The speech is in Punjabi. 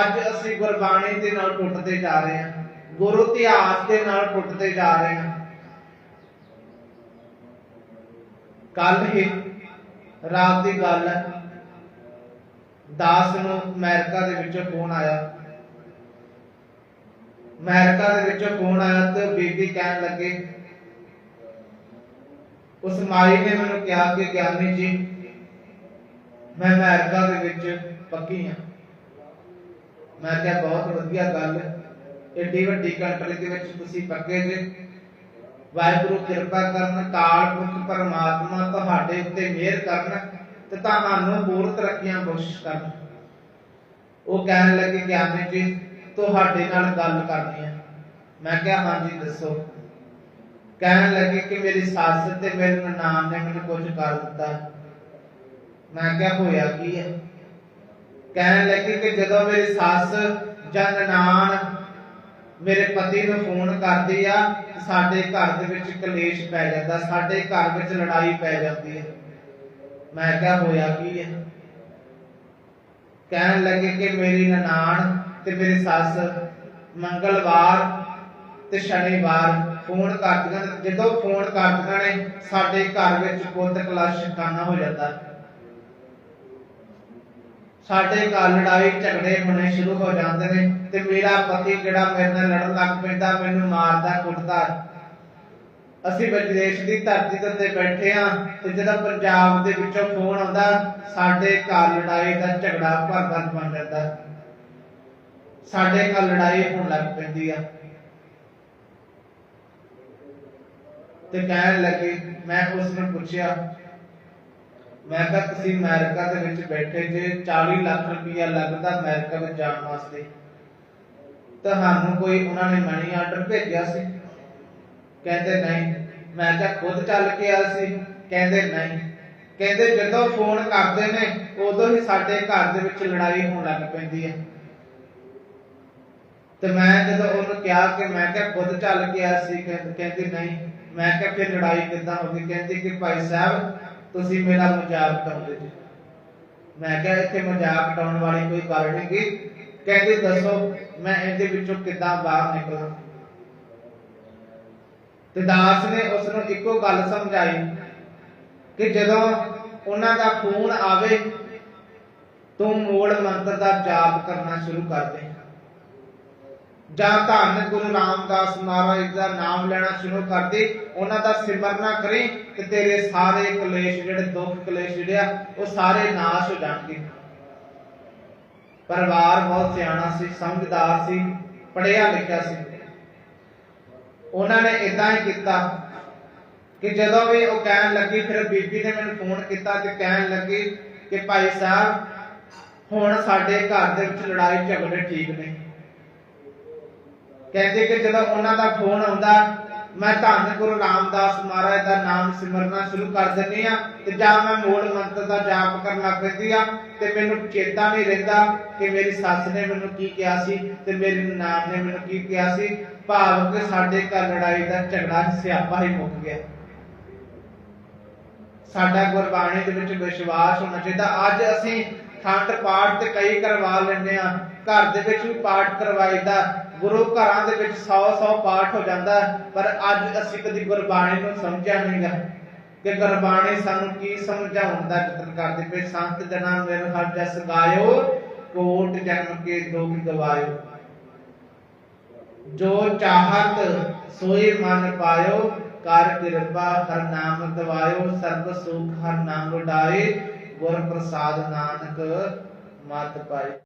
ਅੱਜ ਅਸੀਂ ਗੁਰਬਾਣੀ ਦੇ ਨਾਲ ਟੁੱਟਦੇ ਜਾ ਰਹੇ ਹਾਂ। ਗੁਰੂ ਇਤਿਹਾਸ ਦੇ ਨਾਲ ਟੁੱਟਦੇ ਜਾ ਰਹੇ ਹਾਂ। ਕੱਲ ਹੀ ਰਾਤ ਦੀ ਗੱਲ ਹੈ। ਦਾਸ ਨੂੰ ਅਮਰੀਕਾ ਦੇ ਵਿੱਚੋਂ ਫੋਨ ਆਇਆ। ਅਮਰੀਕਾ ਦੇ ਵਿੱਚੋਂ ਫੋਨ ਆਇਆ ਤੇ ਬੀਬੀ ਕਹਿਣ ਲੱਗੇ, ਉਸ ਮਾਈ ਨੇ ਮੈਨੂੰ ਕਿਹਾ ਕਿ ਗਿਆਨੀ ਜੀ, ਮੈਂ ਅਮਰੀਕਾ ਦੇ ਵਿੱਚ ਪੱਕੀ ਹਾਂ। ਮੈਂ ਕਿਹਾ ਬਹੁਤ ਵਧੀਆ ਗੱਲ ਏਡੀ ਵੱਡੀ ਕੰਟਰੀ ਦੇ ਵਿੱਚ ਤੁਸੀਂ ਪੱਕੇ ਜੇ। ਵਾਹਿਗੁਰੂ ਕਿਰਪਾ ਕਰਨ, ਕਾਲ ਪੁਰਖ ਪਰਮਾਤਮਾ ਤੁਹਾਡੇ ਉੱਤੇ ਮਿਹਰ ਕਰਨ ਤੇ ਤੁਹਾਨੂੰ ਹੋਰ ਤਰੱਕੀਆਂ ਬਖਸ਼ਿਸ਼ ਕਰਨ। ਉਹ ਕਹਿਣ ਲੱਗੇ ਗਿਆਨੀ ਜੀ, ਤੁਹਾਡੇ ਨਾਲ ਗੱਲ ਕਰਨੀ ਹੈ। ਮੈਂ ਕਿਹਾ, ਹਾਂਜੀ, ਦੱਸੋ। ਕਹਿਣ ਲੱਗੇ ਕਿ ਮੇਰੀ ਸੱਸ ਤੇ ਮੇਰੇ ਨਨਾਣ ਨੇ ਮੈਨੂੰ ਕੁਝ ਕਰ ਦਿੱਤਾ। ਮੈਂ ਕਿਹਾ, ਹੋਇਆ ਕੀ ਹੈ? ਕਹਿਣ ਲੱਗੇ ਕਿ ਜਦੋਂ ਮੇਰੀ ਸੱਸ ਜਾਂ ਨਨਾਣ ਮੇਰੇ ਪਤੀ ਨੂੰ ਫੋਨ ਕਰਦੀ ਆ, ਸਾਡੇ ਘਰ ਦੇ ਵਿੱਚ ਕਲੇਸ਼ ਪੈ ਜਾਂਦਾ, ਸਾਡੇ ਘਰ ਵਿੱਚ ਲੜਾਈ ਪੈ ਜਾਂਦੀ ਹੈ ਮੈਂ ਕਿਹਾ, ਹੋਇਆ ਕੀ ਹੈ ਕਹਿਣ ਲੱਗੇ ਕਿ ਮੇਰੀ ਨਨਾਣ ਤੇ ਮੇਰੀ ਸੱਸ ਮੰਗਲਵਾਰ ਤੇ ਸ਼ਨੀਵਾਰ ਫੋਨ ਕਰਦੀਆਂ ਜਦੋਂ ਫੋਨ ਕਰਦੀਆਂ ਨੇ, ਸਾਡੇ ਘਰ ਵਿੱਚ ਪੁੱਤ ਕਲਸ਼ ਖਾਨਾ ਹੋ ਜਾਂਦਾ। ਸਾਡੇ ਘਰ ਲੜਾਈ ਝਗੜੇ ਹੋਣੇ ਸ਼ੁਰੂ ਹੋ ਜਾਂਦੇ ਨੇ ਤੇ ਮੇਰਾ ਪਤੀ ਜਿਹੜਾ ਮੇਰੇ ਨਾਲ ਲੜਨ ਲੱਗ ਪੈਂਦਾ, ਮੈਨੂੰ ਮਾਰਦਾ, ਕੁੱਟਦਾ। ਅਸੀਂ ਵਿਦੇਸ਼ ਦੀ ਧਰਤੀ ਦੇ ਉੱਤੇ ਬੈਠੇ ਆ ਤੇ ਜਦੋਂ ਪੰਜਾਬ ਦੇ ਵਿੱਚੋਂ ਫੋਨ ਆਉਂਦਾ, ਸਾਡੇ ਘਰ ਲੜਾਈ ਦਾ ਝਗੜਾ ਭਰ ਭਰ ਬਣ ਜਾਂਦਾ। ਸਾਡੇ ਘਰ ਲੜਾਈ ਹੋਣ ਲੱਗ ਪੈਂਦੀ ਆ। ਤੇ ਕਹਿਣ ਲੱਗੀ, ਮੈਂ ਉਸ ਨੂੰ ਪੁੱਛਿਆ ਮੈਂ ਕਿਹਾ ਤੁਸੀਂ ਅਮਰੀਕਾ ਦੇ ਵਿੱਚ ਬੈਠੇ ਜੇ 40 ਲੱਖ ਰੁਪਇਆ ਲੱਗਦਾ ਅਮਰੀਕਾ ਵਿੱਚ ਜਾਣ ਵਾਸਤੇ। ਤੁਹਾਨੂੰ ਕੋਈ ਉਹਨਾਂ ਨੇ ਮਨੀ ਆਰਡਰ ਭੇਜਿਆ ਸੀ? ਕਹਿੰਦੇ ਨਹੀਂ। ਮੈਂ ਕਿਹਾ ਖੁਦ ਚੱਲ ਕੇ ਆ ਸੀ। ਕਹਿੰਦੇ ਨਹੀਂ। ਕਹਿੰਦੇ ਜਦੋਂ ਫੋਨ ਕਰਦੇ ਨੇ, ਉਦੋਂ ਹੀ ਸਾਡੇ ਘਰ ਦੇ ਵਿੱਚ ਲੜਾਈ ਹੋਣ ਲੱਗ ਪੈਂਦੀ ਹੈ ਤੇ ਮੈਂ ਜਦੋਂ ਉਹਨੂੰ ਕਿਹਾ ਕਿ ਮੈਂ ਕਿਹਾ ਖੁਦ ਚੱਲ ਕੇ ਆ ਸੀ, ਕਹਿੰਦੇ ਨਹੀਂ। ਮੈਂ ਕਿਹਾ ਫਿਰ ਲੜਾਈ ਕਿੱਦਾਂ ਹੋ ਗਈ? ਕਹਿੰਦੀ ਕਿ ਭਾਈ ਸਾਹਿਬ ਤੁਸੀਂ ਮੇਰਾ ਮਜ਼ਾਕ ਕਰਦੇ ਜੀ। ਮੈਂ ਕਿਹਾ ਇੱਥੇ ਮਜ਼ਾਕ ਉਡਾਉਣ ਵਾਲੀ ਕੋਈ ਗੱਲ ਨਹੀਂ ਗੀ। ਦੱਸੋ, ਮੈਂ ਇਹਦੇ ਵਿੱਚੋਂ ਕਿੱਦਾਂ ਬਾਹਰ ਨਿਕਲਾਂ? ਤੇ ਦਾਸ ਨੇ ਉਸ ਨੂੰ ਇੱਕੋ ਗੱਲ ਸਮਝਾਈ ਕਿ ਜਦੋਂ ਉਹਨਾਂ ਦਾ ਫੋਨ ਆਵੇ, ਤੂੰ ਮੂਲ ਮੰਤਰ ਦਾ ਜਾਪ ਕਰਨਾ ਸ਼ੁਰੂ ਕਰ ਦੇ। ਜਾਂ ਧੰਨ ਗੁਰੂ ਰਾਮਦਾਸ ਮਹਾਰਾਜ ਦਾ ਨਾਮ ਲੈਣਾ ਸ਼ੁਰੂ ਕਰ ਦੇ ਉਹਨਾਂ ਦਾ ਸਿਮਰਨਾ ਕਰੀ ਤੇ ਤੇਰੇ ਸਾਰੇ ਕਲੇਸ਼ ਜਿਹੜੇ ਦੁੱਖ ਕਲੇਸ਼ ਜਿਹੜੇ ਆ, ਉਹ ਸਾਰੇ ਨਾਸ਼ ਹੋ ਜਾਣਗੇ। ਪਰਿਵਾਰ ਬਹੁਤ ਸਿਆਣਾ ਸੀ, ਸਮਝਦਾਰ ਸੀ, ਪੜ੍ਹਿਆ ਲਿਖਿਆ ਸੀ। ਉਹਨਾਂ ਨੇ ਇਦਾਂ ਹੀ ਕੀਤਾ ਕਿ ਜਦੋਂ ਵੀ ਉਹ ਕਹਿਣ ਲੱਗੀ, ਫਿਰ ਬੀਬੀ ਨੇ ਮੈਨੂੰ ਫੋਨ ਕੀਤਾ ਤੇ ਕਹਿਣ ਲੱਗੀ ਕਿ ਭਾਈ ਸਾਹਿਬ, ਹੁਣ ਸਾਡੇ ਘਰ ਦੇ ਵਿੱਚ ਲੜਾਈ ਝਗੜੇ ਠੀਕ ਨੇ। ਕਹਿੰਦੇ ਕਿ ਜਦੋਂ ਉਹਨਾਂ ਦਾ ਫੋਨ ਆਉਂਦਾ, ਮੈਂ ਧੰਨ ਗੁਰੂ ਰਾਮਦਾਸ ਮਹਾਰਾਜ ਦਾ ਨਾਮ ਸਿਮਰਨਾ ਸ਼ੁਰੂ ਕਰ ਦਿੰਦੀ ਆ ਤੇ ਜਾਂ ਮੈਂ ਮੂਲ ਮੰਤਰ ਦਾ ਜਾਪ ਕਰਨ ਲੱਗ ਪੈਂਦੀ ਆ ਤੇ ਮੈਨੂੰ ਚੇਤਾ ਨਹੀਂ ਰਹਿੰਦਾ ਕਿ ਮੇਰੀ ਸੱਸ ਨੇ ਮੈਨੂੰ ਕੀ ਕਿਹਾ ਸੀ ਤੇ ਮੇਰੀ ਨਨਾਣ ਨੇ ਮੈਨੂੰ ਕੀ ਕਿਹਾ ਸੀ। ਭਾਵ ਕਿ ਸਾਡੇ ਘਰ ਲੜਾਈ ਦਾ ਝਗੜਾ ਸਿਆਪਾ ਹੀ ਮੁੱਕ ਗਿਆ। ਸਾਡਾ ਗੁਰਬਾਣੀ ਦੇ ਵਿੱਚ ਵਿਸ਼ਵਾਸ ਹੋਣਾ ਚਾਹੀਦਾ। ਅੱਜ ਅਸੀਂ ਖੰਡ ਪਾਠ ਤੇ ਕਈ ਕਰਵਾ ਲੈਂਦੇ ਆ ਘਰ ਦੇ ਵਿੱਚ ਵੀ ਪਾਠ ਕਰਵਾਈਦਾ। ਗੁਰੂ ਘਰਾਂ ਦੇ ਵਿੱਚ 100 100 ਪਾਠ ਹੋ ਜਾਂਦਾ ਪਰ ਅੱਜ ਅਸੀਂ ਕਦੀ ਗੁਰਬਾਣੀ ਨੂੰ ਸਮਝਿਆ ਨਹੀਂਗਾ ਕਿ ਗੁਰਬਾਣੀ ਸਾਨੂੰ ਕੀ ਸਮਝਾਉਣ ਦਾ ਯਤਨ ਕਰਦੇ ਪਏ ਸੰਤ ਜਨਾਂ ਮੇਰੇ ਹਰ ਜਸ ਗਾਇਓ, ਕੋਟ ਜਨਮ ਕੇ ਦੁਖ ਗਵਾਇਓ। ਜੋ ਚਾਹਤ ਸੋਈ ਮਨ ਪਾਇਓ, ਕਰ ਕਿਰਪਾ ਹਰ ਨਾਮ ਦਵਾਇਓ ਸਰਬ ਸੁਖ ਹਰ ਨਾਮ ਉਡਾਏ, ਗੁਰ ਪ੍ਰਸਾਦ ਨਾਨਕ ਮਤ ਪਾਏ